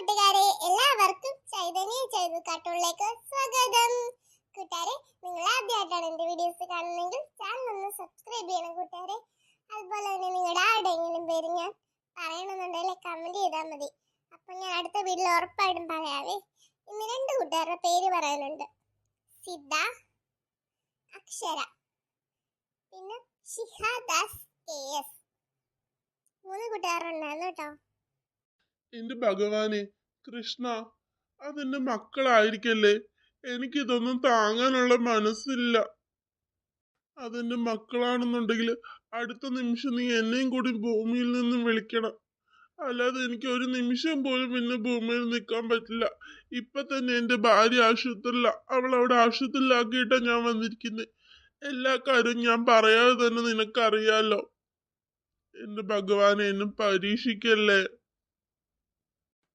കൂട്ടുകാരെ എല്ലാവർക്കും ചൈതന്യ ചെയ്തു കാർട്ടൂണിലേക്ക് സ്വാഗതം. കൂട്ടുകാരെ നിങ്ങൾ ആദ്യമായിട്ടാണ് എന്റെ വീഡിയോസ് കാണുന്നതെങ്കിൽ ചാനൽ ഒന്ന് സബ്സ്ക്രൈബ് ചെയ്യണം കൂട്ടുകാരെ. അതുപോലെ തന്നെ നിങ്ങളുടെ ആരുടെയെങ്കിലും പേര് ഞാൻ പറയണമെന്നുണ്ടെങ്കിൽ കമന്റ് ചെയ്താൽ മതി. അപ്പൊ ഞാൻ അടുത്ത വീട്ടിൽ ഉറപ്പായിട്ടും പറയാവേ. ഇന്ന് രണ്ട് കൂട്ടുകാരുടെ പേര് പറയാനുണ്ട്. സിദ്ധ അക്ഷര പിന്നെ ഷിഹാദാസ് കെ എസ്. മൂന്ന് കൂട്ടുകാരുണ്ടായിരുന്നു കേട്ടോ. എന്റെ ഭഗവാനെ കൃഷ്ണ അതെന്റെ മക്കളായിരിക്കല്ലേ? എനിക്ക് ഇതൊന്നും താങ്ങാനുള്ള മനസ്സില്ല. അതെന്റെ മക്കളാണെന്നുണ്ടെങ്കിൽ അടുത്ത നിമിഷം നീ എന്നെയും കൂടി ഭൂമിയിൽ നിന്നും വിളിക്കണം. അല്ലാതെ എനിക്ക് ഒരു നിമിഷം പോലും പിന്നെ ഭൂമിയിൽ നിൽക്കാൻ പറ്റില്ല. ഇപ്പൊ തന്നെ എന്റെ ഭാര്യ ആശുപത്രിയില. അവൾ അവിടെ ആശുപത്രിയിലാക്കിയിട്ടാ ഞാൻ വന്നിരിക്കുന്നത് എല്ലാ കാര്യവും ഞാൻ പറയാതെ തന്നെ നിനക്കറിയാലോ. എന്റെ ഭഗവാനെ എന്നെ പരീക്ഷിക്കല്ലേ?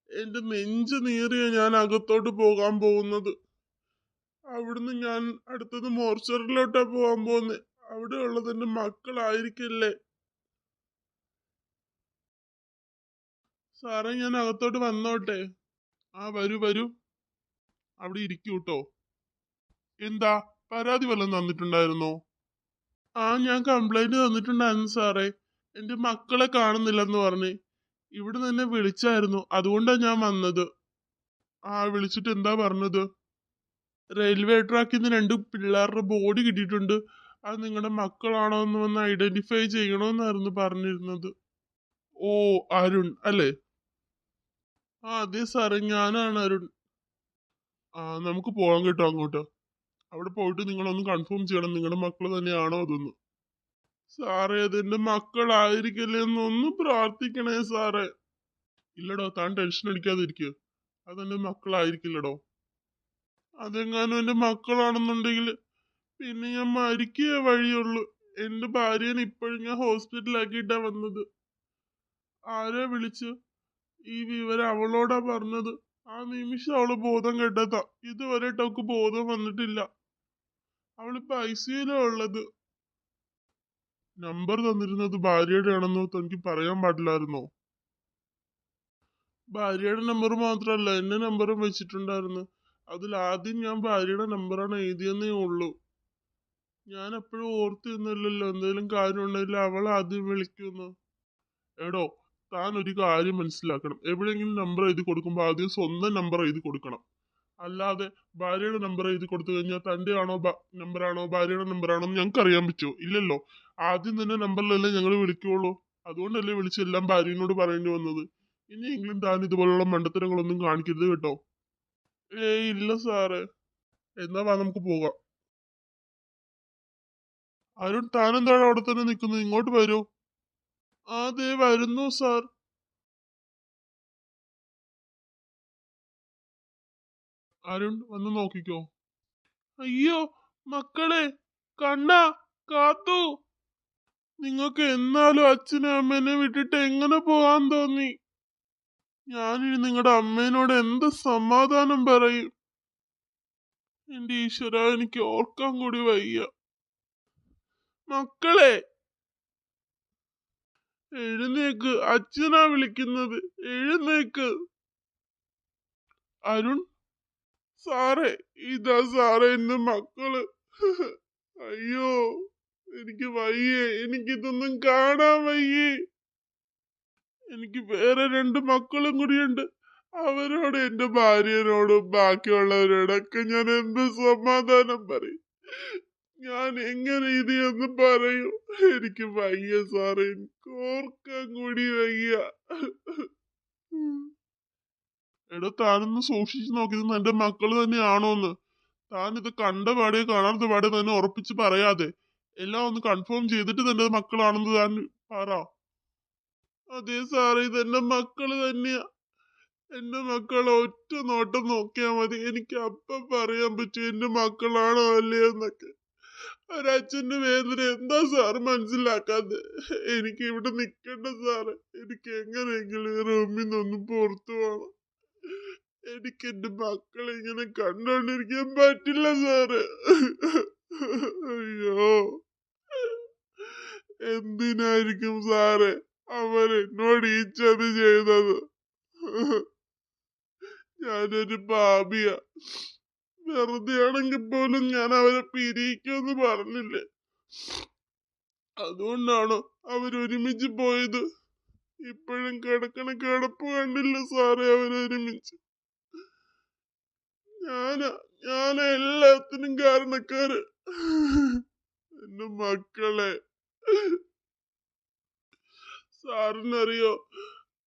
എന്റെ നെഞ്ച് നീറിയ ഞാൻ അകത്തോട്ട് പോകാൻ പോകുന്നത്. അവിടുന്ന് ഞാൻ അടുത്തത് മോർച്ചറിലോട്ടാ പോകാൻ പോകുന്നത് അവിടെ ഉള്ളത് എന്റെ മക്കളായിരിക്കില്ലേ? സാറേ ഞാൻ അകത്തോട്ട് വന്നോട്ടെ. ആ വരൂ വരൂ. അവിടെ ഇരിക്കൂ കേട്ടോ എന്താ? പരാതി വല്ലതും തന്നിട്ടുണ്ടായിരുന്നോ? ആ ഞാൻ കംപ്ലൈന്റ് തന്നിട്ടുണ്ടായിരുന്നു സാറേ. എന്റെ മക്കളെ കാണുന്നില്ലെന്ന് പറഞ്ഞ്. ഇവിടെ എന്നെ വിളിച്ചായിരുന്നു. അതുകൊണ്ടാണ് ഞാൻ വന്നത്. ആ വിളിച്ചിട്ട് എന്താ പറഞ്ഞത്? റെയിൽവേ ട്രാക്കിൽ നിന്ന് രണ്ട് പിള്ളേരുടെ ബോഡി കിട്ടിയിട്ടുണ്ട്. അത് നിങ്ങളുടെ മക്കളാണോ എന്ന് വന്ന് ഐഡന്റിഫൈ ചെയ്യണമെന്നായിരുന്നു പറഞ്ഞിരുന്നത്. ഓ അരുൺ അല്ലേ? ആ അതെ സാറേ ഞാനാണ് അരുൺ. ആ നമുക്ക് പോകാൻ കേട്ടോ അങ്ങോട്ട്. അവിടെ പോയിട്ട് നിങ്ങളൊന്ന് കൺഫേം ചെയ്യണം. നിങ്ങളുടെ മക്കൾ തന്നെയാണോ അതൊന്ന്. സാറേ അതെന്റെ മക്കളായിരിക്കല്ലേ എന്നൊന്ന് പ്രാർത്ഥിക്കണേ സാറേ. ഇല്ലടോ താൻ ടെൻഷൻ അടിക്കാതിരിക്കുക അതെന്റെ മക്കളായിരിക്കില്ലടോ. അതെങ്ങാനും എന്റെ മക്കളാണെന്നുണ്ടെങ്കിൽ പിന്നെ ഞാൻ മരിക്കുക വഴിയുള്ളൂ. എന്റെ ഭാര്യനെ ഇപ്പോഴും ഞാൻ ഹോസ്പിറ്റലാക്കിയിട്ടാ വന്നത്. ആരെ വിളിച്ച്? ഈ വിവരം അവളോടാ പറഞ്ഞത്. ആ നിമിഷം അവൾ ബോധം കെട്ടതാ. ഇതുവരെ അവൾക്ക് ബോധം വന്നിട്ടില്ല. അവളിപ്പോ ഐ സിയിലാ ഉള്ളത്. നമ്പർ തന്നിരുന്നത് ഭാര്യയുടെ ആണെന്നോ തനിക്ക് പറയാൻ പാടില്ലായിരുന്നോ? ഭാര്യയുടെ നമ്പർ മാത്രമല്ല എന്റെ നമ്പറും വെച്ചിട്ടുണ്ടായിരുന്നു. അതിൽ ആദ്യം ഞാൻ ഭാര്യയുടെ നമ്പറാണ് എഴുതിയെന്നേ ഉള്ളൂ. ഞാൻ എപ്പോഴും ഓർത്തിരുന്നില്ലല്ലോ എന്തെങ്കിലും കാര്യം ഉണ്ടെങ്കിൽ അവൾ ആദ്യം വിളിക്കുമെന്ന്. എടോ താൻ ഒരു കാര്യം മനസ്സിലാക്കണം. എവിടെയെങ്കിലും നമ്പർ എഴുതി കൊടുക്കുമ്പോൾ ആദ്യം സ്വന്തം നമ്പർ എഴുതി കൊടുക്കണം. അല്ലാതെ ഭാര്യയുടെ നമ്പർ എഴുതി കൊടുത്തു കഴിഞ്ഞാൽ തന്റെ ആണോ നമ്പറാണോ ഭാര്യയുടെ നമ്പറാണോ എന്ന് ഞങ്ങൾക്ക് അറിയാൻ പറ്റുമോ? ഇല്ലല്ലോ. ആദ്യം തന്നെ നമ്പറിലല്ലേ ഞങ്ങൾ വിളിക്കുള്ളൂ. അതുകൊണ്ടല്ലേ വിളിച്ചെല്ലാം ഭാര്യനോട് പറയേണ്ടി വന്നത്. ഇനിയെങ്കിലും താൻ ഇതുപോലുള്ള മണ്ടത്തരങ്ങളൊന്നും കാണിക്കരുത് കേട്ടോ. ഏയ് ഇല്ല സാറേ. എന്നാ വാ നമുക്ക് പോകാം. അരുൺ താനെന്താണ് അവിടെ തന്നെ നിൽക്കുന്നത്? ഇങ്ങോട്ട് വരൂ. ആ ദേ വരുന്നു സാർ. അരുൺ വന്ന് നോക്കിക്കോ. അയ്യോ മക്കളെ കണ്ണാ കാത്തു. നിങ്ങൾക്ക് എന്നാലും അച്ഛനും അമ്മേനെ വിട്ടിട്ട് എങ്ങനെ പോകാൻ തോന്നി? ഞാനിനി നിങ്ങളുടെ അമ്മേനോട് എന്ത് സമാധാനം പറയും? എന്റെ ഈശ്വര എനിക്ക് ഓർക്കാൻ കൂടി വയ്യ. മക്കളെ എഴുന്നേക്ക്. അച്ഛനാ വിളിക്കുന്നത്. എഴുന്നേക്ക്. അരുൺ സാറേ ഇതാ സാറേ എന്റെ മക്കൾ. അയ്യോ എനിക്ക് വയ്യേ എനിക്കിതൊന്നും കാണാൻ വയ്യേ. എനിക്ക് വേറെ രണ്ട് മക്കളും കൂടിയുണ്ട്. അവരോട് എന്റെ ഭാര്യനോടും ബാക്കിയുള്ളവരോടൊക്കെ ഞാൻ എന്ത് സമാധാനം പറയും? ഞാൻ എങ്ങനെ ഇത് എന്ന് പറയൂ? എനിക്ക് വയ്യ സാറേ എനിക്ക് ഓർക്കാൻ കൂടി വയ്യ. എടോ താനൊന്ന് സൂക്ഷിച്ചു നോക്കിയത് എന്റെ മക്കൾ തന്നെയാണോന്ന്. താൻ ഇത് കണ്ട പാടെ കാണാത്ത പാടെ തന്നെ ഉറപ്പിച്ച് പറയാതെ. എല്ലാം ഒന്ന് കൺഫേം ചെയ്തിട്ട് തന്റെ മക്കളാണെന്ന് താൻ പറ. അതെ സാറേ ഇത് എന്റെ മക്കൾ തന്നെയാ. എന്റെ മക്കൾ ഒറ്റ നോട്ടം നോക്കിയാ മതി. എനിക്ക് അപ്പം പറയാൻ പറ്റും എന്റെ മക്കളാണോ അല്ലയോ എന്നൊക്കെ ഒരച്ഛന്റെ വേദന എന്താ സാറ് മനസ്സിലാക്കാതെ? എനിക്ക് ഇവിടെ നിക്കണ്ട സാറ്. എനിക്ക് എങ്ങനെയെങ്കിലും ഈ റൂമിൽ നിന്നൊന്ന് പുറത്തു പോകണം എനിക്ക് എന്റെ മക്കളെ ഇങ്ങനെ കണ്ടോണ്ടിരിക്കാൻ പറ്റില്ല സാറ്. അയ്യോ. എന്തിനായിരിക്കും സാറ് അവൻ എന്നോട് ഈ ചതി ചെയ്തത്? ഞാനൊരു പാപിയ. വെറുതെ ആണെങ്കിൽ പോലും ഞാൻ അവരെ പിരിയിക്കുമെന്ന് പറഞ്ഞില്ലേ? അതുകൊണ്ടാണോ അവരൊരുമിച്ച് പോയത്? ഇപ്പോഴും കിടക്കണ കിടപ്പ് കണ്ടില്ല സാറേ അവരൊരുമിച്ച് ഞാനാ ഞാനാ എല്ലാത്തിനും കാരണക്കാര് എന്റെ മക്കളെ. സാറിനറിയോ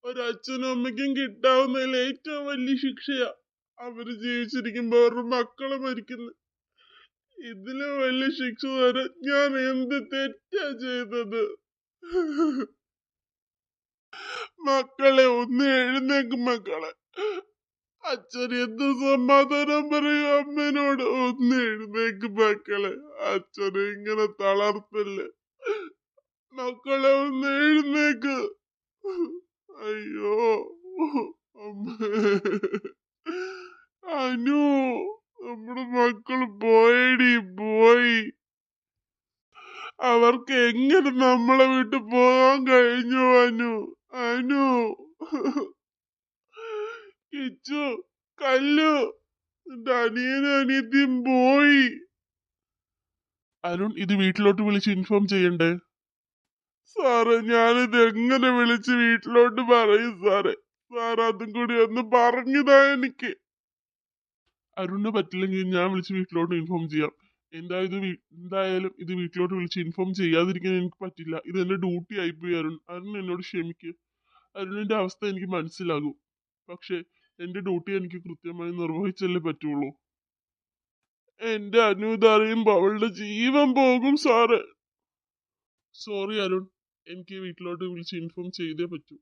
ഒരച്ഛനും അമ്മയ്ക്കും കിട്ടാവുന്നതിൽ ഏറ്റവും വലിയ ശിക്ഷയാ അവർ ജീവിച്ചിരിക്കുമ്പോ അവരുടെ മക്കളെ മരിക്കുന്നു. ഇതിലും വലിയ ശിക്ഷ തരാൻ ഞാൻ എന്ത് തെറ്റാ ചെയ്തത്? മക്കളെ ഒന്ന് എഴുന്നേക്ക് മക്കളെ. അച്ഛൻ എന്ത് സമാധാനം പറയും അമ്മേനോട്? ഒന്ന് എഴുന്നേക്ക് മക്കളെ. അച്ഛനെ ഇങ്ങനെ തളർത്തല്ലേ മക്കളെ ഒന്ന് എഴുന്നേക്ക്. അയ്യോ അനു നമ്മുടെ മക്കൾ പോയടി പോയി. അവർക്ക് എങ്ങനെ നമ്മളെ വിട്ടു പോകാൻ കഴിഞ്ഞു അനു? അനു? കിച്ചു കല്ലു അനിയനും അനിയത്തിയും പോയി. അരുൺ ഇത് വീട്ടിലോട്ട് വിളിച്ച് ഇൻഫോം ചെയ്യണ്ടേ? സാറേ ഞാനിത് എങ്ങനെ വിളിച്ച് വീട്ടിലോട്ട് പറയും സാറേ? സാർ അതും കൂടി ഒന്ന് പറഞ്ഞതാ എനിക്ക്. അരുണിന് പറ്റില്ലെങ്കിൽ ഞാൻ വിളിച്ച് വീട്ടിലോട്ട് ഇൻഫോം ചെയ്യാം. എന്തായാലും എന്തായാലും ഇത് വീട്ടിലോട്ട് വിളിച്ച് ഇൻഫോം ചെയ്യാതിരിക്കാൻ എനിക്ക് പറ്റില്ല. ഇത് എന്റെ ഡ്യൂട്ടി ആയിപ്പോയി അരുൺ. അരുൺ എന്നോട് ക്ഷമിക്ക്. അരുണിന്റെ അവസ്ഥ എനിക്ക് മനസ്സിലാകും. പക്ഷെ എന്റെ ഡ്യൂട്ടി എനിക്ക് കൃത്യമായി നിർവഹിച്ചല്ലേ പറ്റുള്ളൂ. എന്റെ അനുദറിയുമ്പോൾ അവളുടെ ജീവൻ പോകും സാറ്. സോറി അരുൺ. എനിക്ക് വീട്ടിലോട്ട് വിളിച്ച് ഇൻഫോം ചെയ്തേ പറ്റൂ.